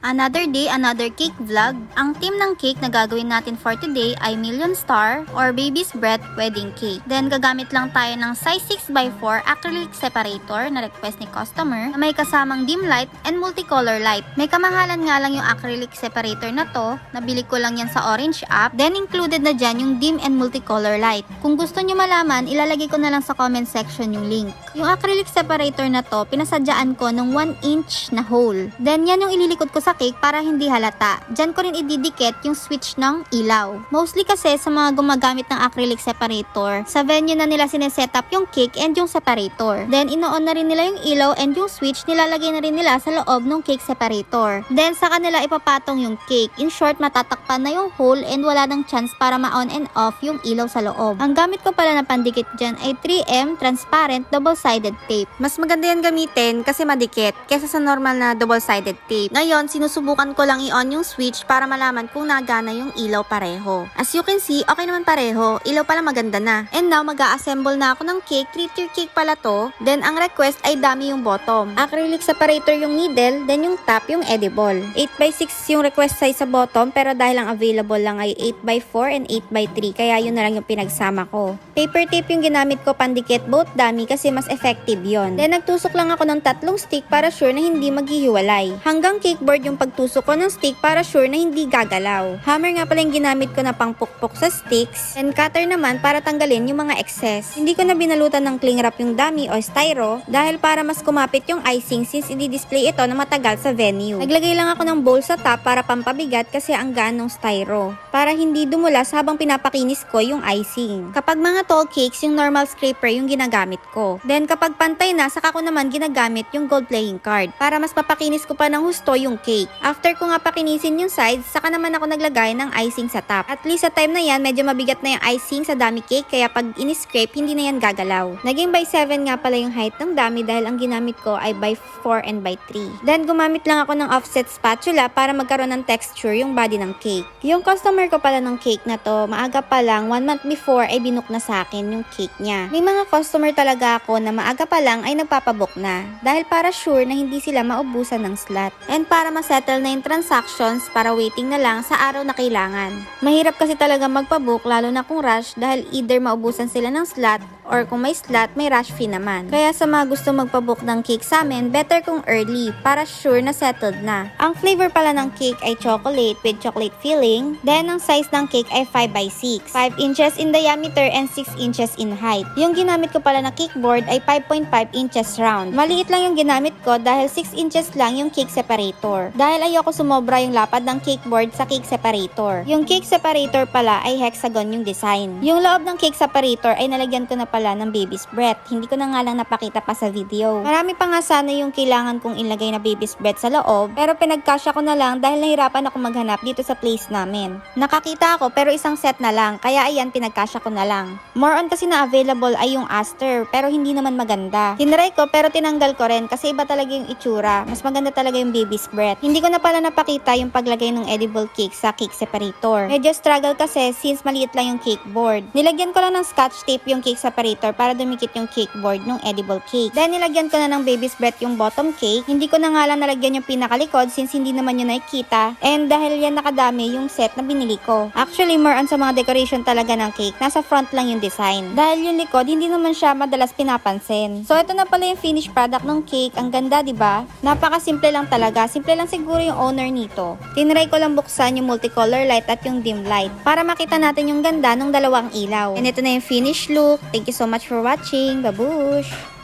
Another day, another cake vlog. Ang team ng cake na gagawin natin for today ay Million Star or Baby's Breath Wedding Cake. Then gagamit lang tayo ng size 6x4 acrylic separator na request ni customer na may kasamang dim light and multicolor light. May kamahalan nga lang yung acrylic separator na to. Nabili ko lang yan sa Orange app. Then included na dyan yung dim and multicolor light. Kung gusto nyo malaman, ilalagay ko na lang sa comment section yung link. Yung acrylic separator na to, pinasadyaan ko ng 1 inch na hole. Then yan yung ililikod ko sa cake para hindi halata. Diyan ko rin ididikit yung switch ng ilaw. Mostly kasi sa mga gumagamit ng acrylic separator, sa venue na nila sineset up yung cake and yung separator. Then ino-on na rin nila yung ilaw and yung switch nilalagay na rin nila sa loob ng cake separator. Then sa kanila ipapatong yung cake. In short, matatakpan na yung hole and wala nang chance para ma-on and off yung ilaw sa loob. Ang gamit ko pala na pandikit dyan ay 3M transparent double-sided tape. Mas maganda yan gamitin kasi madikit kesa sa normal na double-sided tape. Ngayon, sinusubukan ko lang i-on yung switch para malaman kung nagana yung ilaw pareho. As you can see, okay naman pareho. Ilaw pala maganda na. And now, mag assemble na ako ng cake. 3-tier cake pala to. Then, ang request ay dami yung bottom. Acrylic separator yung needle, then yung top yung edible. 8x6 yung request size sa bottom, pero dahil ang available lang ay 8x4 and 8x3, kaya yun na lang yung pinagsama ko. Paper tape yung ginamit ko pandikit both dami kasi mas effective yon. Then, nagtusok lang ako ng tatlong stick para sure na hindi maghihiwalay. Hanggang cake board yung pagtusok ko ng stick para sure na hindi gagalaw. Hammer nga pala yung ginamit ko na pangpukpok sa sticks. And cutter naman para tanggalin yung mga excess. Hindi ko na binalutan ng cling wrap yung dummy o styro dahil para mas kumapit yung icing since i-display ito na matagal sa venue. Naglagay lang ako ng bowl sa top para pampabigat kasi ang gaan styro. Para hindi dumulas habang pinapakinis ko yung icing. Kapag mga tall cakes, yung normal scraper yung ginagamit ko. Then kapag pantay na, saka ko naman ginagamit yung gold playing card para mas papakinis ko pa ng husto yung cake. After ko nga pakinisin yung sides, saka naman ako naglagay ng icing sa top. At least sa time na yan, medyo mabigat na yung icing sa dummy cake kaya pag in-scrape, hindi na yan gagalaw. Naging by 7 nga pala yung height ng dummy dahil ang ginamit ko ay by 4 and by 3. Then gumamit lang ako ng offset spatula para magkaroon ng texture yung body ng cake. Yung customer ko pala ng cake na to, maaga pa lang, 1 month before ay binook na sa akin yung cake niya. May mga customer talaga ako na maaga pa lang ay nagpapabook na dahil para sure na hindi sila maubusan ng slot. And para masettle na yung transactions para waiting na lang sa araw na kailangan. Mahirap kasi talaga magpabook lalo na kung rush dahil either maubusan sila ng slot or kung may slot, may rush fee naman. Kaya sa mga gusto magpabook ng cake sa amin, better kung early para sure na settled na. Ang flavor pala ng cake ay chocolate with chocolate filling. Then, ang size ng cake ay 5x6. 5 inches in diameter and 6 inches in height. Yung ginamit ko pala na cake board ay 5.5 inches round. Maliit lang yung ginamit ko dahil 6 inches lang yung cake separator. Dahil ayoko sumobra yung lapad ng cake board sa cake separator. Yung cake separator pala ay hexagon yung design. Yung loob ng cake separator ay nalagyan ko na pala ng baby's breath. Hindi ko na nga lang napakita pa sa video. Marami pa nga sana yung kailangan kong ilagay na baby's breath sa loob, pero pinagkasya ko na lang dahil nahirapan ako maghanap dito sa place namin. Nakakita ako pero isang set na lang, kaya ayan pinagkasya ko na lang. More on kasi na available ay yung aster, pero hindi naman maganda. Tinry ko pero tinanggal ko rin kasi iba talaga yung itsura. Mas maganda talaga yung baby's breath. Hindi ko na pala napakita yung paglagay ng edible cake sa cake separator. Medyo struggle kasi since maliit lang yung cake board. Nilagyan ko lang ng scotch tape yung cake separator para dumikit yung cake board ng edible cake. Then nilagyan ko na ng baby's breath yung bottom cake. Hindi ko na nga lang nalagyan yung pinakalikod since hindi naman yun nakikita. And dahil yan nakadami yung set na binili ko. Actually, more on sa mga decoration talaga ng cake. Nasa front lang yung design. Dahil yung likod, hindi naman siya madalas pinapansin. So ito na pala yung finished product ng cake. Ang ganda, di ba? Napaka-simple lang talaga. Simple lang siguro yung owner nito. Tinry ko lang buksan yung multicolor light at yung dim light para makita natin yung ganda ng dalawang ilaw. And ito na yung finished look. Thank you so much for watching. Babush!